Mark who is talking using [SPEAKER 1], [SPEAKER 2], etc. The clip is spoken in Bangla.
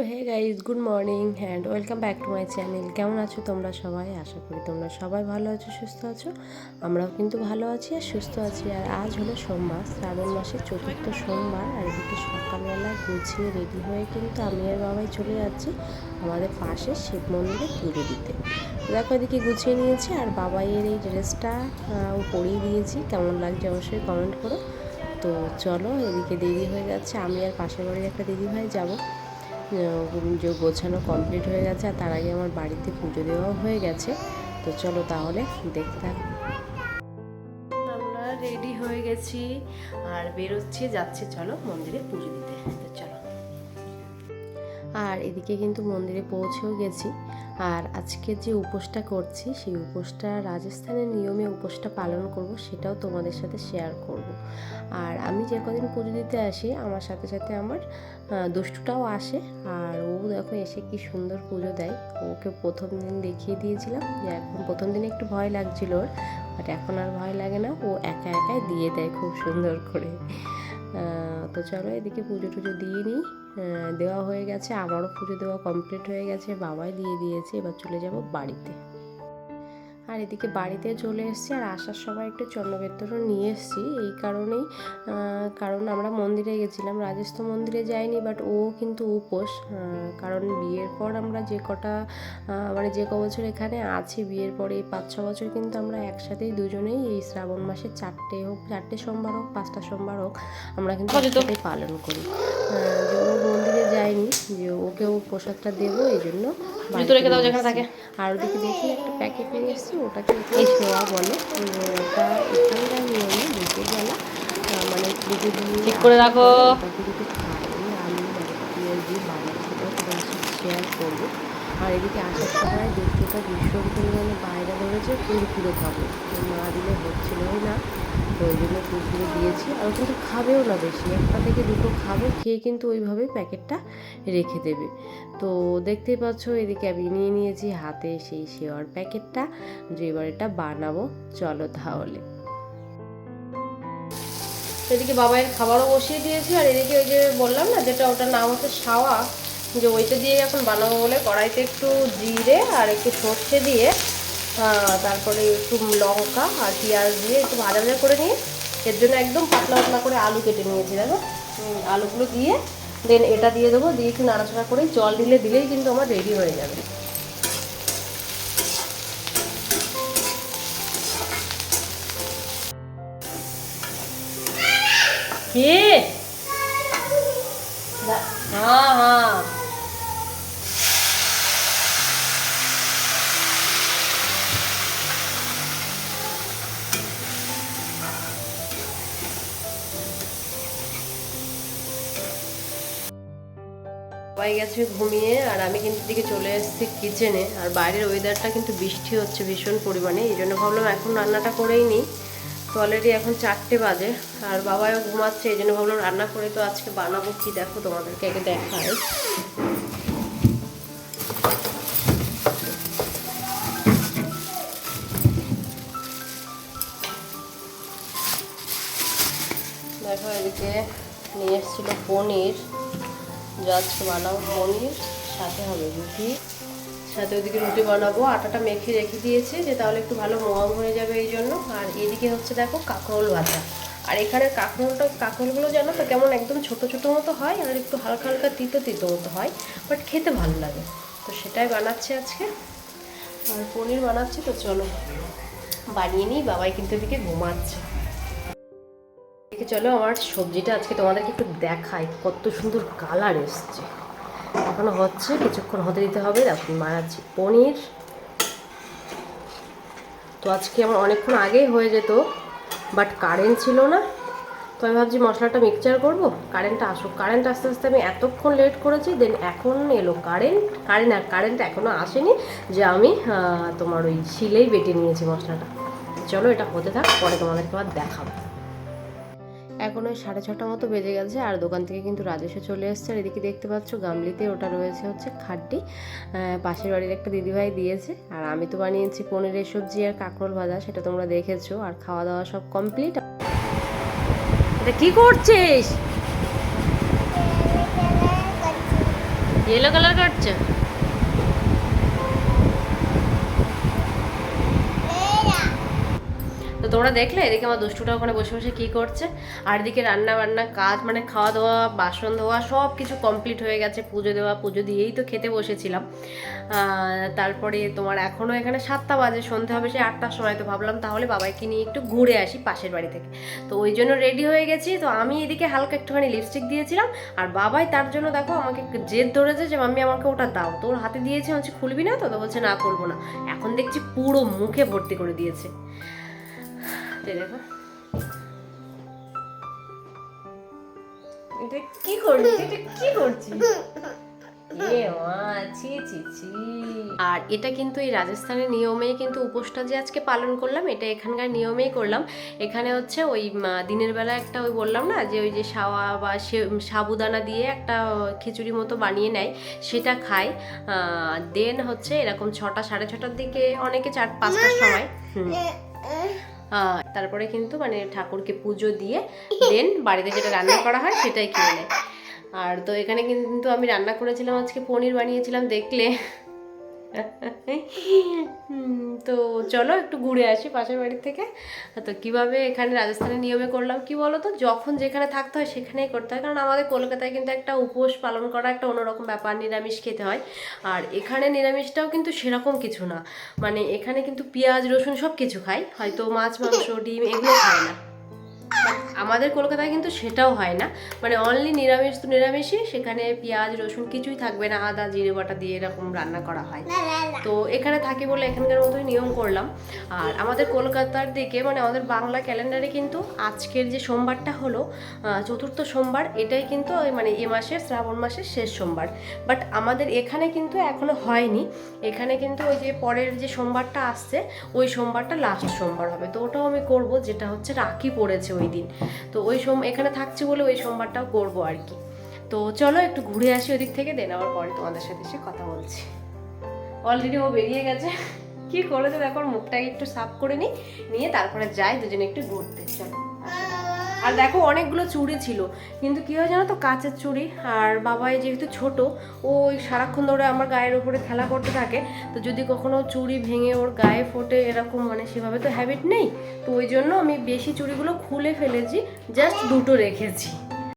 [SPEAKER 1] তো hey guys good morning and welcome back to my channel. কেমন আছো তোমরা সবাই? আশা করি তোমরা সবাই ভালো আছো, সুস্থ আছো। আমরাও কিন্তু ভালো আছি আর সুস্থ আছি। আর আজ হলো সোমবার, শ্রাবণ মাসের চতুর্থ সোমবার আর এদিকে সকালবেলা গুছিয়ে রেডি হয়ে কিন্তু আমি আর বাবাই চলে যাচ্ছি আমাদের পাশে শিব মন্দিরে পুজো দিতে। দেখো এদিকে গুছিয়ে নিয়েছি আর বাবাইয়ের এই ড্রেসটা ও পরিয়ে দিয়েছি। কেমন লাগছে অবশ্যই কমেন্ট করো। তো চলো এদিকে দেরি হয়ে যাচ্ছে। আমি আর পাশের বাড়ির একটা দিদিভাই যাব। যে গোছানো কমপ্লিট হয়ে গেছে আর তার আগে আমার বাড়িতে পুজো দেওয়া হয়ে গেছে। তো চলো তাহলে দেখতে থাক। আমরা রেডি হয়ে গেছি আর বেরোচ্ছি যাচ্ছে চলো মন্দিরে পুজো দিতে। তো চলো। আর এদিকে কিন্তু মন্দিরে পৌঁছেও গেছি। আর আজকে যে উপোসটা করছি, সেই উপোসটা রাজস্থানের নিয়মে উপোসটা পালন করব, সেটাও তোমাদের সাথে শেয়ার করব। আর আমি যে কদিন পুজো দিতে আসি, আমার সাথে সাথে আমার দুষ্টুটাও আসে। আর ও দেখো এসে কি সুন্দর পুজো দেয়। ওকে প্রথম দিন দেখিয়ে দিয়েছিলাম যে এখন প্রথম দিন একটু ভয় লাগছিল ওর বাট এখন আর ভয় লাগে না। ও একা একাই দিয়ে দেয় খুব সুন্দর করে। তো চলো এদিকে পুজো টুজো দিয়ে নিই। দেওয়া হয়ে গেছে। আমারও পুজো দেওয়া কমপ্লিট হয়ে গেছে। বাবাই দিয়ে দিয়েছে। এবার চলে যাব বাড়িতে। আর এদিকে বাড়িতে চলে এসেছি আর আসার সময় একটু চন্দ্রবেত্তরও নিয়ে এসেছি। এই কারণেই কারণ আমরা মন্দিরে গেছিলাম। রাজস্থ মন্দিরে যাইনি বাট ও কিন্তু উপোস। কারণ বিয়ের পর আমরা যে কটা মানে যে ক বছর এখানে আছি বিয়ের পরে এই পাঁচ ছ বছর কিন্তু আমরা একসাথেই দুজনেই এই শ্রাবণ মাসে চারটে হোক চারটে সোমবার হোক পাঁচটা সোমবার হোক আমরা কিন্তু একসাথেই পালন করি। যে ও মন্দিরে যায়নি যে ওকেও প্রসাদটা দেবো এই জন্য
[SPEAKER 2] জুতো রেখে দাও যেখানে থাকে।
[SPEAKER 1] আর ওদিকে দেখি একটা প্যাকেট নিয়ে এসেছি ওটাকে ছোঁয়া বলে। ওটা এখানকার নিয়মে দুপুরবেলা আহ, মানে
[SPEAKER 2] ঠিক করে রাখো।
[SPEAKER 1] ওটাকে যদি খাই আমি পেঁয়াজি বাড়ি থেকে তোমার সাথে শেয়ার করব। আর এদিকে আসার সময় দুধটা ভীষণ পরিমাণে বাইরে ধরেছে কুড়কুড়ে খাব। তো না দিলে হচ্ছিলই না। তো ওই জন্য কুড়কুড়ে দিয়েছি আর কিন্তু খাবেও না বেশি। একটা থেকে দুটো খাবে, খেয়ে কিন্তু ওইভাবে প্যাকেটটা রেখে দেবে। তো দেখতেই পাচ্ছ, এদিকে আমি নিয়ে নিয়েছি হাতে সেই শেওয়ার প্যাকেটটা। যে এবার এটা বানাবো, চলো তাহলে।
[SPEAKER 2] এদিকে বাবাইয়ের খাবারও বসিয়ে দিয়েছি আর এদিকে ওই যে বললাম না, যেটা ওটার নাম হচ্ছে সাওয়া যে ওইটা দিয়ে এখন বানাবো বলে কড়াইতে একটু জিরে আর একটু সর্ষে দিয়ে তারপরে একটু লঙ্কা আর পেঁয়াজ দিয়ে একটু ভাজা ভাজা করে নিয়ে এর জন্য একদম পাতলা পাতলা করে আলু কেটে নিয়েছি, দেখো। আলুগুলো দিয়ে দেন এটা দিয়ে দেবো, দিয়ে একটু নাড়াচাড়া করে জল দিলে দিলেই কিন্তু আমার রেডি হয়ে যাবে। হ্যাঁ হ্যাঁ। সবাই গেছে ঘুমিয়ে, আর আমি কিন্তু দিকে চলে এসেছি কিচেনে আর বাইরের ওয়েদারটা কিন্তু বৃষ্টি হচ্ছে ভীষণ পরিমাণে, এই জন্য ভাবলাম এখন রান্নাটা করেই নিই। তো অলরেডি এখন চারটে বাজে, আর বাবাও ঘুমাচ্ছে, এই জন্য ভাবলাম রান্না করে তো আজকে বানাবো কি দেখো তোমাদেরকে আগে দেখায় দেখো এদিকে নিয়ে এসেছিল পনির। আজকে বানাবো পনির, সাথে হবে রুটি। সাথে ওদিকে রুটি বানাবো। আটাটা মেখে রেখে দিয়েছে যে তাহলে একটু ভালো মোয়াম হয়ে যাবে এই জন্য। আর এদিকে হচ্ছে দেখো কাঁকরোল ভাজা। আর এখানে কাঁকরোলটা, কাঁকরোলগুলো জানো তো কেমন একদম ছোট ছোট মতো হয় আর একটু হালকা হালকা তিতো তিতো মতো হয় বাট খেতে ভালো লাগে। তো সেটাই বানাচ্ছি আজকে। আর পনির বানাচ্ছি তো চলো, বানিয়ে নিই, বাবাই কিন্তু এদিকে ঘুমাচ্ছে। এদিকে চলো আমার সবজিটা আজকে তোমাদেরকে একটু দেখাই, কত সুন্দর কালার এসছে। এখনও হচ্ছে, কিছুক্ষণ হতে দিতে হবে এখন মারাচ্ছি পনির। তো আজকে আমার অনেকক্ষণ আগেই হয়ে যেত বাট কারেন্ট ছিল না। তো আমি ভাবছি মশলাটা মিক্সচার করব কারেন্টটা আসুক। কারেন্ট আস্তে আস্তে আমি এতক্ষণ লেট করেছি দেন এখন এলো কারেন্ট কারেন্ট আর কারেন্ট এখনও আসেনি যে আমি তোমার ওই শিলেই বেটে নিয়েছি মশলাটা। চলো এটা হতে থাক, পরে তোমাদেরকে আবার দেখাবো। এখন ওই সাড়ে ছটা মতো বেজে গেছে আর দোকান থেকে কিন্তু রাজেশও চলে এসছে। আর এদিকে দেখতে পাচ্ছ গামলিতে ওটা রয়েছে হচ্ছে খাড্ডি। পাশের বাড়ির একটা দিদিভাই দিয়েছে। আর আমি তো বানিয়েছি পনিরের সবজি আর কাঁকরোল ভাজা, সেটা তোমরা দেখেছ। আর খাওয়া দাওয়া সব কমপ্লিট। এটা কি করছিস?
[SPEAKER 1] ইয়েলো কালার করছ তো তোমরা দেখলে? এদিকে আমার দুষ্টুটা ওখানে বসে বসে কি করছে? আর এদিকে রান্না বান্না কাজ মানে খাওয়া দাওয়া, বাসন ধোয়া সব কিছু কমপ্লিট হয়ে গেছে। পুজো দেওয়া, পুজো দিয়েই তো খেতে বসেছিলাম। তারপরে তোমার এখনও এখানে সাতটা বাজে, সন্ধে হবে সেই আটটার সময়, তো ভাবলাম তাহলে বাবাইকে নিয়ে একটু ঘুরে আসি পাশের বাড়ি থেকে। তো ওই জন্য রেডি হয়ে গেছি। তো আমি এদিকে হালকা একটুখানি লিপস্টিক দিয়েছিলাম। আর বাবাই তার জন্য দেখো আমাকে জেদ ধরেছে যে, মাম্মি, আমাকে ওটা দাও। তোর হাতে দিয়েছে হচ্ছে খুলবি না তো? তো বলছে, না করব না। এখন দেখছি পুরো মুখে ভর্তি করে দিয়েছে। এটা কি কি। আর এটা কিন্তু এই রাজস্থানের নিয়মেই কিন্তু উপোসটা যে আজকে পালন করলাম, এটা এখানকার নিয়মেই করলাম। এখানে হচ্ছে ওই দিনের বেলা একটা ওই বললাম না, যে ওই যে সাওয়া বা সাবুদানা দিয়ে একটা খিচুড়ি মতো বানিয়ে নেয়, সেটা খায়। দেন হচ্ছে এরকম ছটা, সাড়ে ছটার দিকে, অনেকে চার, পাঁচটার সময়। তারপরে কিন্তু মানে ঠাকুরকে পুজো দিয়ে দেন বাড়িতে যেটা রান্না করা হয় সেটাই খেয়ে নেয়। আর তো এখানে কিন্তু আমি রান্না করেছিলাম, আজকে পনির বানিয়েছিলাম, দেখলে। তো চলো একটু ঘুরে আসি পাশের বাড়ি থেকে। তো কীভাবে এখানে রাজস্থানের নিয়মে করলাম, কি বলো তো যখন যেখানে থাকতে হয় সেখানেই করতে হয়। কারণ আমাদের কলকাতায় কিন্তু একটা উপোস পালন করা একটা অন্যরকম ব্যাপার, নিরামিষ খেতে হয়। আর এখানে নিরামিষটাও কিন্তু সেরকম কিছু না। মানে এখানে কিন্তু পেঁয়াজ, রসুন সব কিছু খায় হয়তো মাছ, মাংস, ডিম এগুলো খায় না। আমাদের কলকাতায় কিন্তু সেটাও হয় না। মানে অনলি নিরামিষ তো নিরামিষই সেখানে পেঁয়াজ রসুন কিছুই থাকবে না আদা জিরে বাটা দিয়ে এরকম রান্না করা হয়। তো এখানে থাকি বলে এখানকার মতোই নিয়ম করলাম। আর আমাদের কলকাতার দিকে মানে আমাদের বাংলা ক্যালেন্ডারে কিন্তু আজকের যে সোমবারটা হলো চতুর্থ সোমবার এটাই কিন্তু ওই মানে এ মাসের শ্রাবণ মাসের শেষ সোমবার। বাট আমাদের এখানে কিন্তু এখনও হয়নি। এখানে কিন্তু ওই যে পরের যে সোমবারটা আসছে ওই সোমবারটা লাস্ট সোমবার হবে। তো ওটাও আমি করব যেটা হচ্ছে রাখি পড়েছে ওই দিন। তো ওই সোম, এখানে থাকছি বলে ওই সোমবারটাও করব আর কি। তো চলো একটু ঘুরে আসি ওদিক থেকে দেন আবার পরে তোমাদের সাথে এসে কথা বলছি। অলরেডি ও বেরিয়ে গেছে। কি করেছে দেখো মুখটাকে একটু সাফ করে নিই, নিয়ে তারপরে যাই, দুজনে একটু ঘুরতে, চলো। আর দেখো অনেকগুলো চুড়ি ছিল। কিন্তু কী হয় জানো তো, কাঁচের চুড়ি আর বাবাই যেহেতু ছোট, ও ওই সারাক্ষণ ধরে আমার গায়ের উপরে খেলা করতে থাকে। তো যদি কখনো চুড়ি ভেঙে ওর গায়ে ফোটে এরকম মানে সেভাবে তো হ্যাবিট নেই। তো ওই জন্য আমি বেশি চুড়িগুলো খুলে ফেলেছি জাস্ট দুটো রেখেছি।